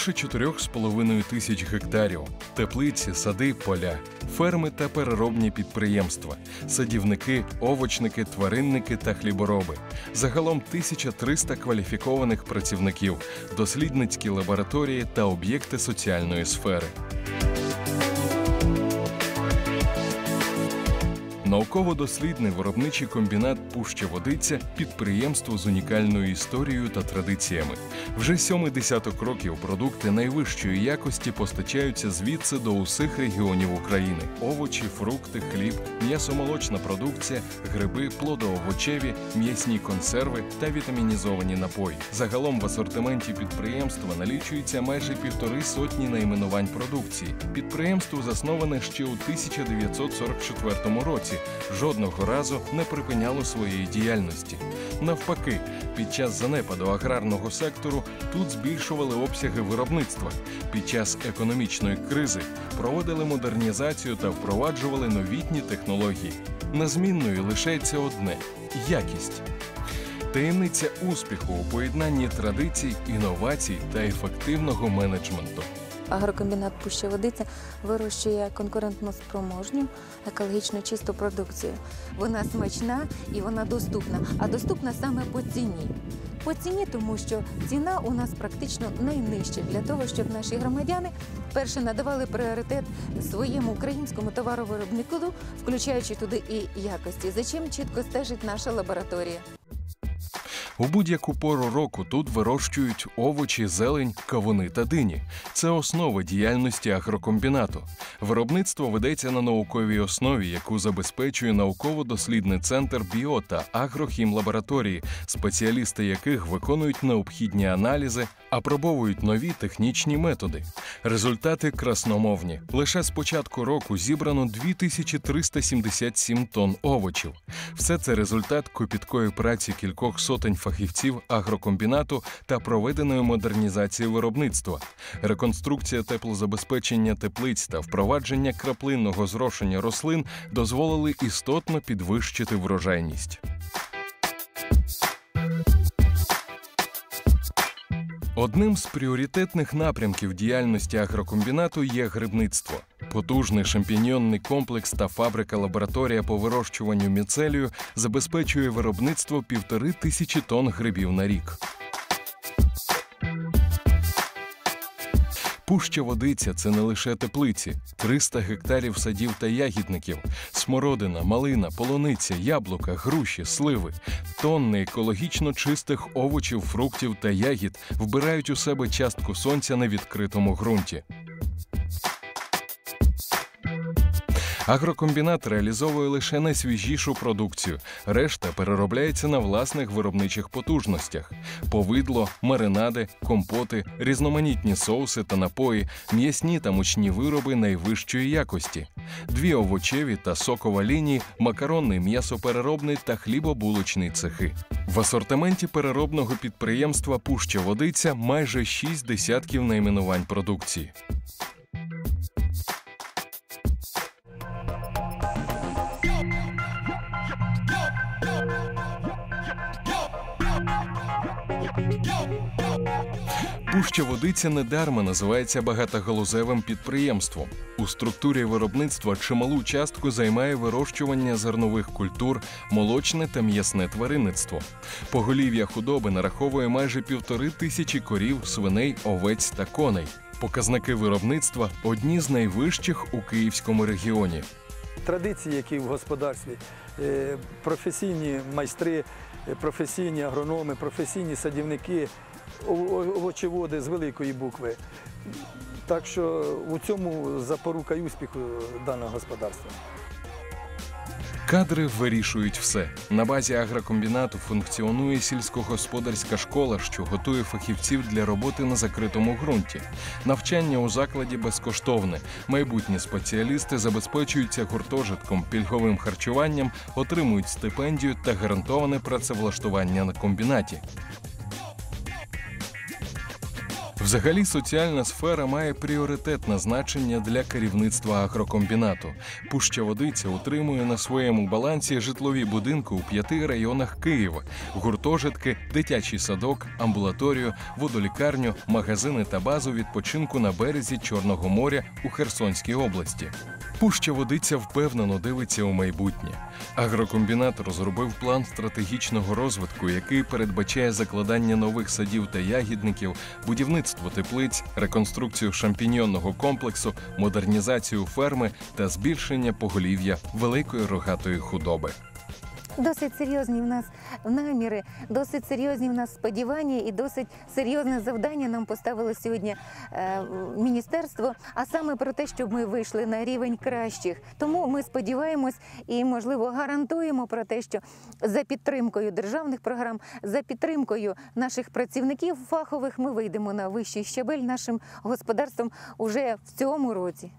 Більше 4,5 тисяч гектарів, теплиці, сади, поля, ферми та переробні підприємства, садівники, овочники, тваринники та хлібороби. Загалом 1300 кваліфікованих працівників, дослідницькі лабораторії та об'єкти соціальної сфери. Науково-дослідний виробничий комбінат Пуща Водиця підприємство з унікальною історією та традиціями. Вже сьомий десяток років продукти найвищої якості постачаються звідси до усіх регіонів України: овочі, фрукти, хліб, м'ясомолочна продукція, гриби, плодоовочеві, м'ясні консерви та вітамінізовані напої. Загалом в асортименті підприємства налічується майже півтори сотні найменувань продукції. Підприємство засноване ще у 1944 році жодного разу не припиняло своєї діяльності. Навпаки, під час занепаду аграрного сектору тут збільшували обсяги виробництва. Під час економічної кризи проводили модернізацію та впроваджували новітні технології. Незмінною лишається одне якість. Таємниця успіху у поєднанні традицій, інновацій та ефективного менеджменту. Агрокомбінат Пуща Водиця вирощує конкурентно спроможню, екологічно чисту продукцію. Вона смачна і вона доступна, а доступна саме по ціні. По ціні, тому що ціна у нас практично найнижча для того, щоб наші громадяни перше надавали пріоритет своєму українському товаровиробнику, включаючи туди і якості, за чим чітко стежить наша лабораторія. У будь-яку пору року тут вирощують овочі, зелень, кавуни та дині. Це основа діяльності агрокомбінату. Виробництво ведеться на науковій основі, яку забезпечує науково-дослідний центр біо та агрохімлабораторії, спеціалісти яких виконують необхідні аналізи, апробовують нові технічні методи. Результати красномовні. Лише з початку року зібрано 2377 тонн овочів. Все це результат копіткої праці кількох сотень фахівців агрокомбінату та проведеної модернізації виробництва. Реконструкція теплозабезпечення теплиць та впровадження краплинного зрошення рослин дозволили істотно підвищити врожайність. Одним з пріоритетних напрямків діяльності агрокомбінату є грибництво. Потужний шампіньйонний комплекс та фабрика-лабораторія по вирощуванню міцелію забезпечує виробництво півтори тисячі тонн грибів на рік. Пуща водиця це не лише теплиці, 300 гектарів садів та ягідників, смородина, малина, полуниця, яблука, груші, сливи, тонни екологічно чистих овочів, фруктів та ягід вбирають у себе частку сонця на відкритому ґрунті. Агрокомбінат реалізовує лише найсвіжішу продукцію, решта переробляється на власних виробничих потужностях: повидло, маринади, компоти, різноманітні соуси та напої, м'ясні та мучні вироби найвищої якості, дві овочеві та сокова лінії, макаронний, м'ясопереробний та хлібобулочний цехи. В асортименті переробного підприємства Пуща Водиця майже шість десятків найменувань продукції. Пуща водиця недарма називається багатогалузевим підприємством. У структурі виробництва чималу частку займає вирощування зернових культур, молочне та м'ясне тваринництво. Поголів'я худоби нараховує майже півтори тисячі корів, свиней, овець та коней. Показники виробництва одні з найвищих у Київському регіоні. Традиції, які в господарстві, е, професійні майстри, професійні агрономи, професійні садівники, овочеводи з великої букви. Так що у цьому запорука й успіху даного господарства. Кадри вирішують все. На базі агрокомбінату функціонує сільськогосподарська школа, що готує фахівців для роботи на закритому ґрунті. Навчання у закладі безкоштовне. Майбутні спеціалісти забезпечуються гуртожитком, пільговим харчуванням, отримують стипендію та гарантоване працевлаштування на комбінаті. Взагалі, соціальна сфера має пріоритетне значення для керівництва агрокомбінату. Пуща Водиця утримує на своєму балансі житлові будинки у п'яти районах Києва: гуртожитки, дитячий садок, амбулаторію, водолікарню, магазини та базу відпочинку на березі Чорного моря у Херсонській області. Пуща Водиця впевнено дивиться у майбутнє. Агрокомбінат розробив план стратегічного розвитку, який передбачає закладання нових садів та ягідників, будівництво теплиць, реконструкцію шампіньонного комплексу, модернізацію ферми та збільшення поголів'я великої рогатої худоби. Досить серйозні в нас наміри, досить серйозні в нас сподівання і досить серйозне завдання нам поставило сьогодні е, міністерство. А саме про те, щоб ми вийшли на рівень кращих. Тому ми сподіваємось і, можливо, гарантуємо про те, що за підтримкою державних програм, за підтримкою наших працівників фахових, ми вийдемо на вищий щабель нашим господарством уже в цьому році.